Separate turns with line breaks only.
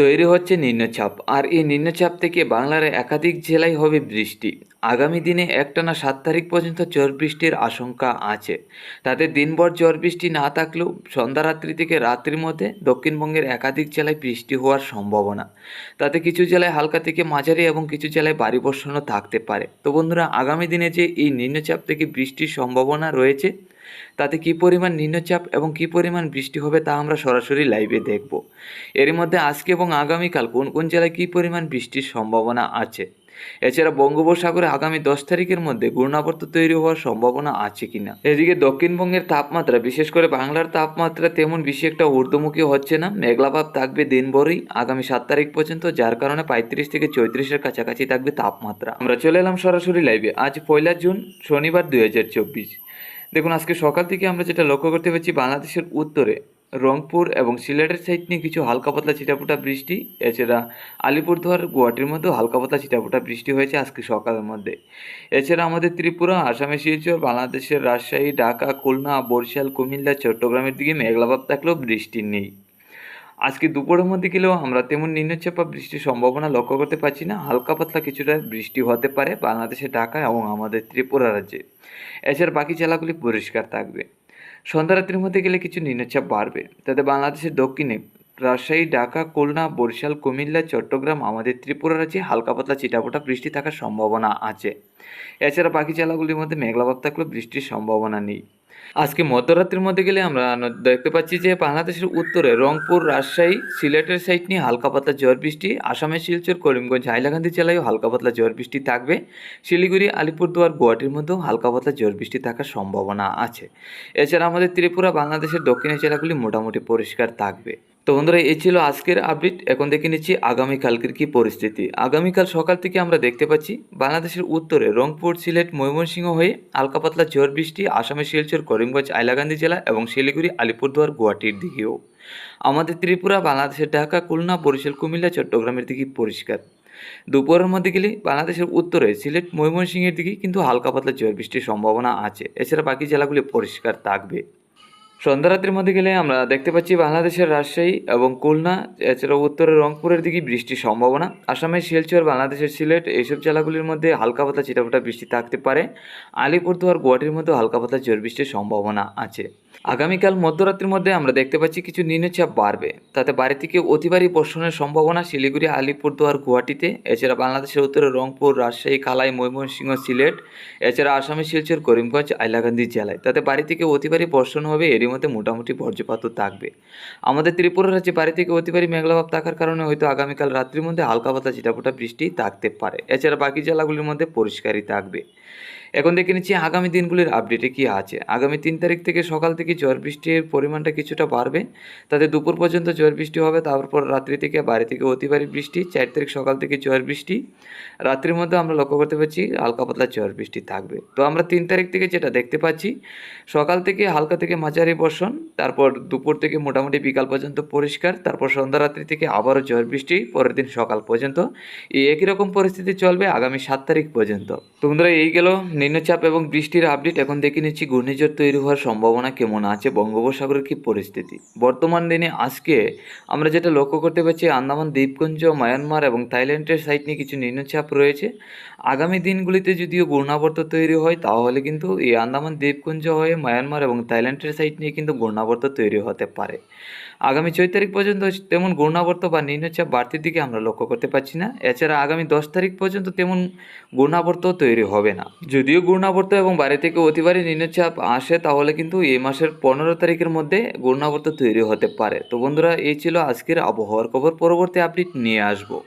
তৈরি হচ্ছে নিম্নচাপ। আর এই নিম্নচাপ থেকে বাংলার একাধিক জেলায় হবে বৃষ্টি। আগামী দিনে একটানা সাত তারিখ পর্যন্ত ঝড় বৃষ্টির আশঙ্কা আছে। তাতে দিনভর ঝড় বৃষ্টি না থাকলেও সন্ধ্যা রাত্রি থেকে রাত্রির মধ্যে দক্ষিণবঙ্গের একাধিক জেলায় বৃষ্টি হওয়ার সম্ভাবনা। তাতে কিছু জেলায় হালকা থেকে মাঝারি এবং কিছু জেলায় ভারী বর্ষণও থাকতে পারে। তো বন্ধুরা, আগামী দিনে যে এই নিম্নচাপ থেকে বৃষ্টির সম্ভাবনা রয়েছে তাতে কী পরিমাণ নিম্নচাপ এবং কী পরিমাণ বৃষ্টি হবে তা আমরা সরাসরি লাইভে দেখব। এর মধ্যে আজকে এবং আগামীকাল কোন কোন জেলায় কী পরিমাণ বৃষ্টির সম্ভাবনা আছে? এছাড়া বঙ্গোপসাগরে আগামী দশ তারিখের মধ্যে ঘূর্ণাবর্ত তৈরি হওয়ার সম্ভাবনা আছে কিনা? এদিকে দক্ষিণবঙ্গের তাপমাত্রা, বিশেষ করে বাংলার তাপমাত্রা তেমন বেশি একটা ঊর্ধ্বমুখী হচ্ছে না। মেঘলাভাব থাকবে দিনভরই, আগামী সাত তারিখ পর্যন্ত, যার কারণে পঁয়ত্রিশ থেকে চৌত্রিশের কাছাকাছি থাকবে তাপমাত্রা। আমরা চলে এলাম সরাসরি লাইভে আজ পয়লা জুন, শনিবার দুই হাজার চব্বিশ। দেখুন, আজকে সকাল থেকে আমরা যেটা লক্ষ্য করতে পারছি, বাংলাদেশের উত্তরে রংপুর এবং সিলেটের সাইড নিয়ে কিছু হালকা পাতলা ছিটাফোটা বৃষ্টি, এছাড়া আলিপুরদুয়ার গুয়াহাটির মধ্যেও হালকা পাতলা ছিটাফোটা বৃষ্টি হয়েছে আজকে সকালের মধ্যে। এছাড়া আমাদের ত্রিপুরা, আসামে শিলচর, বাংলাদেশের রাজশাহী, ঢাকা, খুলনা, বরিশাল, কুমিল্লা, চট্টগ্রামের দিকে মেঘলাভাব থাকলেও বৃষ্টি নেই। আজকে দুপুরের মধ্যে গেলেও আমরা তেমন নিম্নচাপ বা বৃষ্টির সম্ভাবনা লক্ষ্য করতে পারছি না। হালকা পাতলা কিছুটা বৃষ্টি হতে পারে বাংলাদেশের ঢাকা এবং আমাদের ত্রিপুরা রাজ্যে। এছাড়া বাকি জেলাগুলি পরিষ্কার থাকবে। সন্ধ্যা রাত্রির মধ্যে গেলে কিছু নিম্নচাপ বাড়বে। তাতে বাংলাদেশের দক্ষিণে রাজশাহী, ঢাকা, খুলনা, বরিশাল, কুমিল্লা, চট্টগ্রাম, আমাদের ত্রিপুরা রাজ্যে হালকা পাতলা চিটাপোটা বৃষ্টি থাকার সম্ভাবনা আছে। এছাড়া বাকি জেলাগুলির মধ্যে মেঘলাভাব থাকলেও বৃষ্টির সম্ভাবনা নেই। আজকে মধ্যরাত্রির মধ্যে গেলে আমরা দেখতে পাচ্ছি যে বাংলাদেশের উত্তরে রংপুর, রাজশাহী, সিলেটের সাইড নিয়ে হালকা পাতলা ঝড় বৃষ্টি, আসামের শিলচর, করিমগঞ্জ, হাইলাকান্দি জেলায়ও হালকা পাতলা ঝড় বৃষ্টি থাকবে। শিলিগুড়ি, আলিপুরদুয়ার, গুয়াহাটির মধ্যেও হালকা পাতলা ঝড় বৃষ্টি থাকার সম্ভাবনা আছে। এছাড়া আমাদের ত্রিপুরা, বাংলাদেশের দক্ষিণের জেলাগুলি মোটামুটি পরিষ্কার থাকবে। তো বন্ধুরা, এই ছিল আজকের আপডেট এখন দেখে নিচ্ছি আগামীকালকের কি পরিস্থিতি। আগামীকাল সকাল থেকে আমরা দেখতে পাচ্ছি, বাংলাদেশের উত্তরে রংপুর, সিলেট, ময়মনসিংহ হয়ে হালকা পাতলা ঝড় বৃষ্টি আসামের শিলচর, করিমগঞ্জ আইলাকান্দি জেলা এবং শিলিগুড়ি, আলিপুরদুয়ার, গুয়াহাটির দিকেও। আমাদের ত্রিপুরা, বাংলাদেশের ঢাকা, খুলনা, বরিশাল, কুমিল্লা, চট্টগ্রামের দিকে পরিষ্কার। দুপুরের মধ্যে গেলে বাংলাদেশের উত্তরে সিলেট, ময়মনসিংহের দিকে কিন্তু হালকা পাতলা ঝড় বৃষ্টির সম্ভাবনা আছে। এছাড়া বাকি জেলাগুলি পরিষ্কার থাকবে। সন্ধ্যারাত্রির মধ্যে গেলে আমরা দেখতে পাচ্ছি বাংলাদেশের রাজশাহী এবং খুলনা, এছাড়াও উত্তরের রংপুরের দিকে বৃষ্টির সম্ভাবনা। আসামের শিলচর, বাংলাদেশের সিলেট এইসব জেলাগুলির মধ্যে হালকা পাতা চিটাফোটা বৃষ্টি থাকতে পারে। আলিপুরদুয়ার, গুয়াহাটির মধ্যে হালকা পাতা জোর বৃষ্টির সম্ভাবনা আছে। আগামীকাল মধ্যরাত্রির মধ্যে আমরা দেখতে পাচ্ছি কিছু নিম্নচাপ বাড়বে। তাতে বাড়ি থেকে অতিবারী বর্ষণের সম্ভাবনা শিলিগুড়ি, আলিপুরদুয়ার, গুয়াহাটিতে। এছাড়া বাংলাদেশের উত্তরে রংপুর, রাজশাহী, কালাই, ময়মনসিংহ, সিলেট। এছাড়া আসামের শিলচর, করিমগঞ্জ আইলাকান্দি জেলায়। তাতে বাড়ি থেকে অতিবারী বর্ষণ হবে, এরই মধ্যে মোটামুটি বর্জ্যপাতও থাকবে। আমাদের ত্রিপুরা রাজ্যে বাড়ি থেকে অতিবারী মেঘলাভাব থাকার কারণে হয়তো আগামীকাল রাত্রির মধ্যে হালকা পাতলা চিটাফোটা বৃষ্টি থাকতে পারে। এছাড়া বাকি জেলাগুলির মধ্যে পরিষ্কারই থাকবে। এখন দেখে নিচ্ছি আগামী দিনগুলির আপডেটে কি আছে। আগামী তিন তারিখ থেকে সকাল থেকে ঝড় বৃষ্টির পরিমাণটা কিছুটা বাড়বে। তাতে দুপুর পর্যন্ত ঝড় বৃষ্টি হবে, তারপর রাত্রি থেকে, বাড়ি থেকে অতি বৃষ্টি, চার তারিখ সকাল থেকে ঝড় বৃষ্টি। রাত্রির মধ্যে আমরা লক্ষ্য করতে পারছি হালকা পাতলা ঝড় বৃষ্টি থাকবে। তো আমরা তিন তারিখ থেকে যেটা দেখতে পাচ্ছি, সকাল থেকে হালকা থেকে মাঝারি বর্ষণ, তারপর দুপুর থেকে মোটামুটি বিকাল পর্যন্ত পরিষ্কার, তারপর সন্ধ্যা রাত্রি থেকে আবারও ঝড় বৃষ্টি, পরের দিন সকাল পর্যন্ত। এই একই রকম পরিস্থিতি চলবে আগামী সাত তারিখ পর্যন্ত। তো বন্ধুরা, এই গেল নিম্নচাপ এবং বৃষ্টির আপডেট এখন দেখে নিচ্ছি। ঘূর্ণিঝড় তৈরি হওয়ার সম্ভাবনা কেমন আছে? বঙ্গোপসাগরের কী পরিস্থিতি? বর্তমান দিনে আজকে আমরা যেটা লক্ষ্য করতে পারছি, আন্দামান, দ্বীপপুঞ্জ, মায়ানমার এবং থাইল্যান্ডের সাইড নিয়ে কিছু নিম্নচাপ রয়েছে। আগামী দিনগুলিতে যদিও ঘূর্ণাবর্ত তৈরি হয়, তাহলে কিন্তু এই আন্দামান, দ্বীপপুঞ্জ হয়ে মায়ানমার এবং থাইল্যান্ডের সাইড নিয়ে কিন্তু ঘূর্ণাবর্ত তৈরি হতে পারে। আগামী ছয় তারিখ পর্যন্ত তেমন ঘূর্ণাবর্ত বা নিম্নচাপ বাড়তির দিকে আমরা লক্ষ্য করতে পারছি না। এছাড়া আগামী দশ তারিখ পর্যন্ত তেমন ঘূর্ণাবর্ত তৈরি হবে না। যদিও ঘূর্ণাবর্ত এবং বাইরে থেকে অতিবারে নিম্নচাপ আসে, তাহলে কিন্তু এই মাসের পনেরো তারিখের মধ্যে ঘূর্ণাবর্ত তৈরি হতে পারে। তো বন্ধুরা, এই ছিল আজকের আবহাওয়ার খবর। পরবর্তী আপডেট নিয়ে আসব।